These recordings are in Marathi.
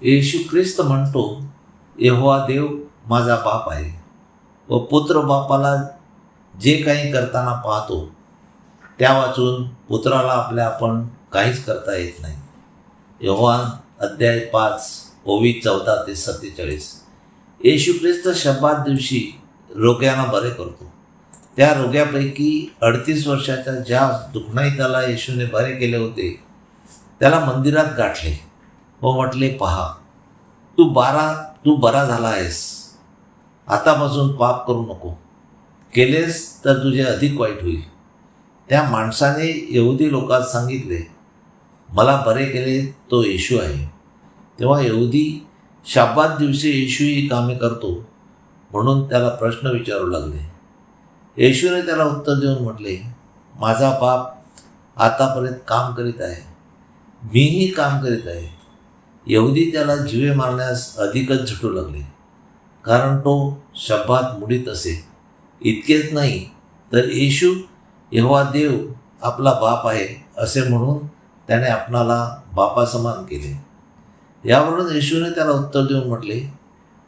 येशू ख्रिस्त म्हणतो यहोवा देव माझा बाप आहे. व पुत्र बापाला जे काही करताना पाहतो त्या वाचून पुत्राला आपल्या आपण काहीच करता येत नाही. यहोवा अध्याय पाच ओवी चौदा ते सत्तेचाळीस. येशू ख्रिस्त शब्दात दिवशी रोग्यांना बरे करतो. त्या रोग्यापैकी अडतीस वर्षाच्या ज्या दुखणाई त्याला येशूने बरे केले होते त्याला मंदिरात गाठले. व म्हटले पहा तू बारा तू बरा झाला आहेस. आतापासून पाप करू नको. केलेस तर तुझे अधिक वाईट होईल. त्या माणसाने यहुदी लोकात सांगितले मला बरे केले तो येशू आहे. तेव्हा यहुदी शाब्बात दिवशी येशू ही कामे करतो म्हणून त्याला प्रश्न विचारू लागले. येशूने त्याला उत्तर देऊन म्हटले माझा बाप आतापर्यंत काम करीत आहे. मीही काम करीत आहे. यहुदी त्याला जीवे मारण्यास अधिकच झुटू लागले. कारण तो शब्दात मुडीत असे. इतकेच नाही तर येशू यहवा देव आपला बाप आहे असे म्हणून त्याने आपणाला बापासमान केले. यावरून येशूने त्याला उत्तर देऊन म्हटले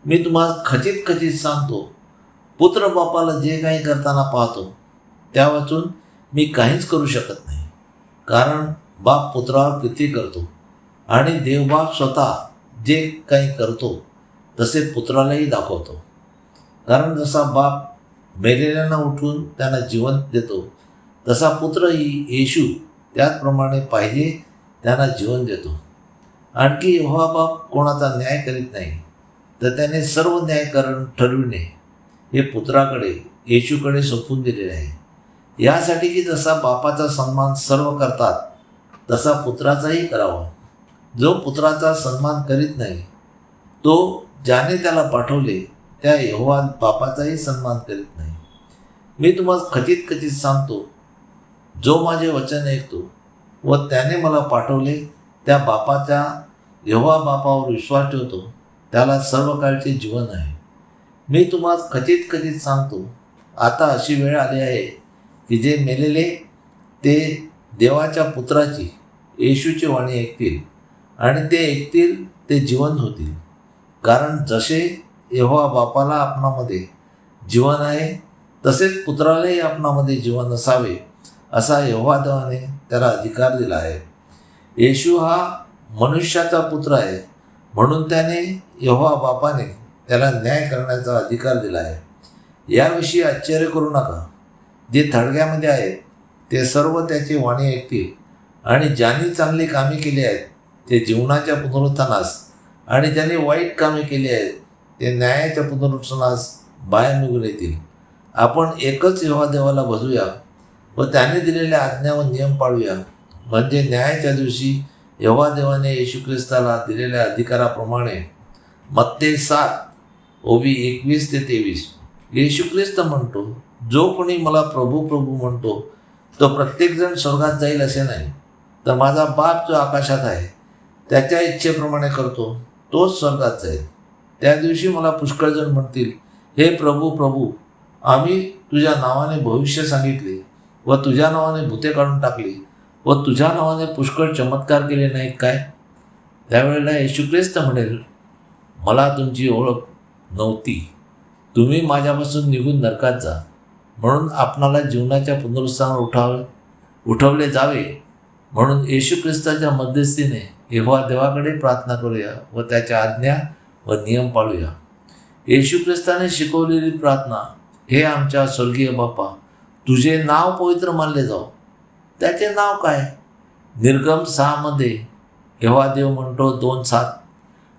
मी तुम्हाला खचित खचित सांगतो पुत्र बापाला जे काही करताना पाहतो त्या वाचून मी काहीच करू शकत नाही. कारण बाप पुत्रावर किती करतो आणि देवबाप स्वतः जे काही करतो तसे पुत्रालाही दाखवतो. कारण जसा बाप मेलेल्यांना उठवून त्यांना जीवन देतो तसा पुत्रही येशू त्याचप्रमाणे पाहिजे त्यांना जीवन देतो. आणखी यहोवा बाप कोणाचा न्याय करीत नाही तर त्याने सर्व न्यायकरण ठरविणे हे पुत्राकडे येशूकडे सोपून दिलेले आहे. यासाठी की जसा बापाचा सन्मान सर्व करतात तसा पुत्राचाही करावा. जो पुत्राचा सन्मान करीत नाही तो ज्याने त्याला पाठवले त्या यहोवा बापाचाही सन्मान करीत नाही. मी तुम्हाला खचित खचित सांगतो जो माझे वचन ऐकतो व त्याने मला पाठवले त्या बापाच्या यहोवा बापावर विश्वास ठेवतो त्याला सर्व काळचे जीवन आहे. मी तुम्हाला खचित खचित सांगतो आता अशी वेळ आली आहे की जे मेलेले ते देवाच्या पुत्राची येशूची वाणी ऐकतील. आणि ते ऐकतील ते जिवंत होतील. कारण जसे यहोवा बापाला आपणामध्ये जीवन आहे तसेच पुत्रालाही आपणामध्ये जीवन असावे असा यहोवा देवाने त्याला अधिकार दिला आहे. येशू हा मनुष्याचा पुत्र आहे म्हणून त्याने यहोवा बापाने त्याला न्याय करण्याचा अधिकार दिला आहे. याविषयी आश्चर्य करू नका. जे थडग्यामध्ये आहेत ते सर्व त्याची वाणी ऐकतील आणि ज्यांनी चांगली कामे केली आहेत ते जीवनाच्या पुनरुत्थानास आणि ज्यांनी वाईट कामे केली आहेत ते न्यायाच्या पुनरुत्थानास बाहेर निघून येतील. आपण एकच यहोवा देवाला भजूया व त्याने दिलेल्या आज्ञा व नियम पाळूया. म्हणजे न्यायाच्या दिवशी यहोवा देवाने येशू ख्रिस्ताला दिलेल्या अधिकाराप्रमाणे मत्ते सात ओबी एकवीस ते तेवीस येशू ख्रिस्त म्हणतो जो कोणी मला प्रभू प्रभू म्हणतो तो प्रत्येकजण स्वर्गात जाईल असे नाही तर माझा बाप जो आकाशात आहे त्याच्या इच्छेप्रमाणे करतो. तोच स्वर्गाचा जाईल त्या दिवशी मला पुष्कळजण म्हणतील हे प्रभू प्रभू आम्ही तुझ्या नावाने भविष्य सांगितले व तुझ्या नावाने भूते काढून टाकली व तुझ्या नावाने पुष्कळ चमत्कार केले नाहीत काय? त्यावेळेला येशू ख्रिस्त म्हणेल मला तुमची ओळख नव्हती. तुम्ही माझ्यापासून निघून नरकात जा. म्हणून आपणाला जीवनाच्या पुनरुत्थानावर उठावे उठवले जावे. म्हणून येशू ख्रिस्ताच्या मध्यस्थीने यहोवा देवाकडे प्रार्थना करूया व त्याच्या आज्ञा व नियम पाळूया. येशू ख्रिस्ताने शिकवलेली प्रार्थना हे आमच्या स्वर्गीय बाप्पा तुझे नाव पवित्र मानले जाऊ त्याचे नाव काय? निर्गम सहामध्ये यहोवा देव म्हणतो दोन सात.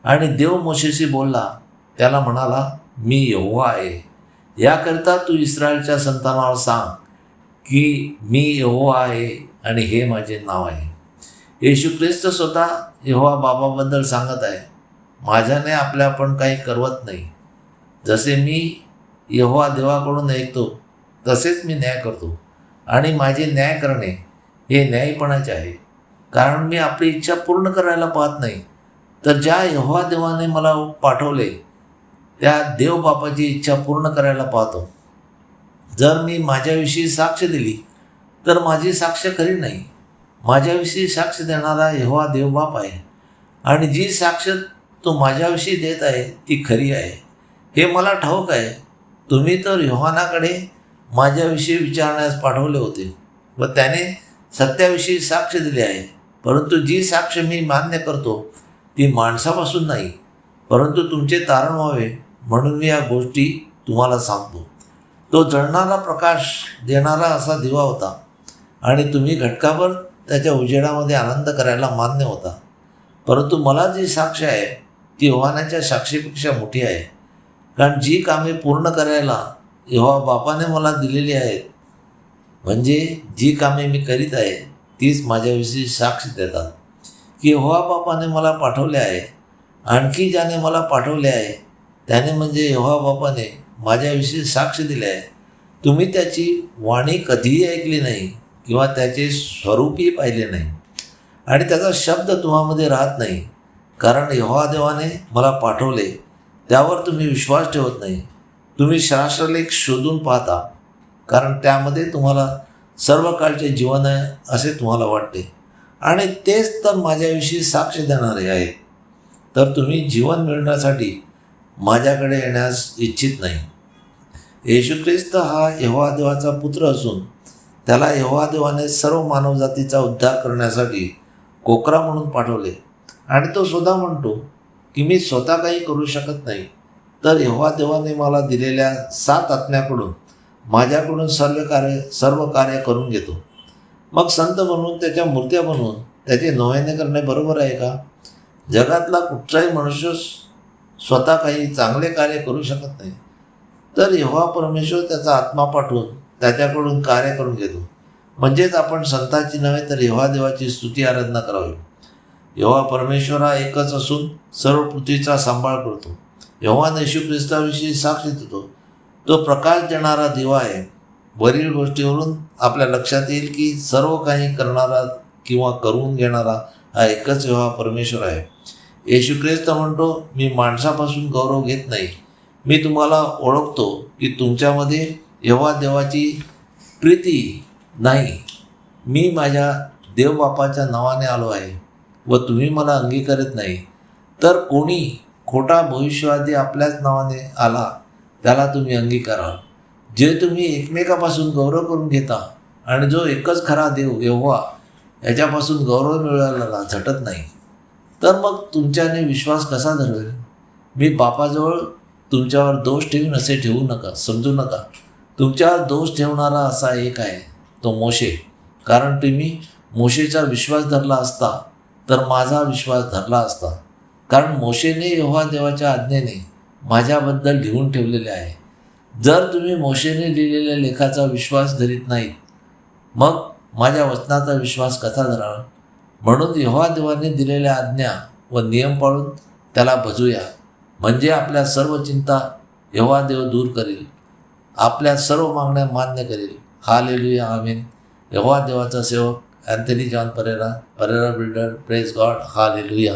आणि देव मोशेशी बोलला त्याला म्हणाला मी यहोवा आहे. याकरिता तू इस्रायलच्या संतानावर सांग की मी यहोवा आहे आणि हे माझे नाव आहे. येशू ख्रिस्त स्वतः यहोवा बाबाबद्दल सांगत आहे माझ्याने आपल्या आपण काही करवत नाही. जसे मी यहोवा देवाकडून ऐकतो तसेच मी न्याय करतो. आणि माझे न्याय करणे हे न्यायपणाचे आहे. कारण मी आपली इच्छा पूर्ण करायला पाहत नाही. तर ज्या यहोवा देवाने मला पाठवले त्या देवबापाची इच्छा पूर्ण करायला पाहतो. जर मी माझ्याविषयी साक्ष दिली तर माझी साक्ष खरी नाही. माझ्याविषयी साक्ष देणारा यहोवा देवबाप आहे. आणि जी साक्ष तो माझ्याविषयी देत आहे ती खरी आहे. हे मला ठाऊक आहे. तुम्ही तर योहानाकडे माझ्याविषयी विचारण्यास पाठवले होते व त्याने सत्याविषयी साक्ष दिले आहे. परंतु जी साक्ष मी मान्य करतो ती माणसापासून नाही. परंतु तुमचे तारण व्हावे म्हणून मी या गोष्टी तुम्हाला सांगतो. तो जळणारा प्रकाश देणारा असा दिवा होता. आणि तुम्ही घटकाभर त्याच्या उजेडामध्ये आनंद करायला मान्य होता. परंतु मला जी साक्ष आहे ती योहानाच्या साक्षीपेक्षा मोठी आहे. कारण जी कामे पूर्ण करायला यहोवा बापाने मला दिलेली आहेत म्हणजे जी कामे मी करीत आहे तीच माझ्याविषयी साक्ष देतात. की यहोवा बापाने मला पाठवले आहे आणखी ज्याने मला पाठवले आहे त्याने म्हणजे यहोवा बापाने माझ्याविषयी साक्ष दिले आहे. तुम्ही त्याची वाणी कधीही ऐकली नाही. किंवा त्याचे स्वरूपही पाहिले नाही. आणि त्याचा शब्द तुम्हामध्ये राहत नाही. कारण यहोवादेवाने मला पाठवले त्यावर तुम्ही विश्वास ठेवत नाही. तुम्ही शास्त्रलेख शोधून पाहता. कारण त्यामध्ये तुम्हाला सर्व काळचे जीवन आहे असे तुम्हाला वाटते. आणि तेच तर माझ्याविषयी साक्ष देणारे आहेत तर तुम्ही जीवन मिळण्यासाठी माझ्याकडे येण्यास इच्छित नाही. येशू ख्रिस्त हा यहोवादेवाचा पुत्र असून त्याला यहोवादेवाने सर्व मानवजातीचा उद्धार करण्यासाठी कोकरा म्हणून पाठवले. आणि तो स्वतः म्हणतो की मी स्वतः काही करू शकत नाही. तर यहोवा देवाने मला दिलेल्या सात आत्म्याकडून माझ्याकडून सर्व कार्य सर्व कार्य करून घेतो. मग संत बनवून त्याच्या मूर्त्या बनवून त्याचे नव्याने करणे बरोबर आहे का? जगातला कुठचाही मनुष्य स्वतः काही चांगले कार्य करू शकत नाही. तर यहोवा परमेश्वर त्याचा आत्मा पाठवून त्याच्याकडून कार्य करून घेतो. म्हणजेच आपण संतांची नव्हे तर यहोवा देवाची स्तुती आराधना करावी. येव्हा परमेश्वर हा एकच असून सर्व पृथ्वीचा सांभाळ करतो. यहोवा येशू ख्रिस्ताविषयी साक्ष देतो. तो प्रकाश देणारा दिवा आहे. वरील गोष्टीवरून आपल्या लक्षात येईल की सर्व काही करणारा किंवा करून घेणारा हा एकच यहोवा परमेश्वर आहे. येशू ख्रिस्त म्हणतो मी माणसापासून गौरव घेत नाही. मी तुम्हाला ओळखतो की तुमच्यामध्ये एव्हा देवाची प्रीती नाही. मी माझ्या देवबापाच्या नावाने आलो आहे व तुम्ही मला अंगीकारत नाही. तर कोणी खोटा भविष्यवादी आपल्याच नावाने आला त्याला तुम्ही अंगीकारा. जे तुम्ही एकमेकापासून गौरव करून घेता आणि जो एकच खरा देव यहोवा याच्यापासून गौरव मिळालेला झटत नाही तर मग तुमच्याने विश्वास कसा धरवेल? मी बापाजवळ तुमच्यावर दोष ठेवून असे ठेवू नका समजू नका. तुमच्यावर दोष ठेवणारा असा एक आहे तो मोशे. कारण तुम्ही मोशेचा विश्वास धरला असता तर माझा विश्वास धरला असता. कारण मोशेने यहोवा देवाच्या आज्ञेने माझ्याबद्दल लिहून ठेवलेले आहे. जर तुम्ही मोशेने लिहिलेल्या लेखाचा विश्वास धरीत नाहीत मग माझ्या वचनाचा विश्वास कसा धराल म्हणून यहोवा देवाने दिलेल्या आज्ञा व नियम पाळून त्याला भजूया. म्हणजे आपल्या सर्व चिंता यहोवा देव दूर करेल. आपल्या सर्व मागण्या मान्य करेल. हा लेलुया आमीन. यहोवा देवाचा सेवक Anthony John Pereira Pereira builder praise God. Hallelujah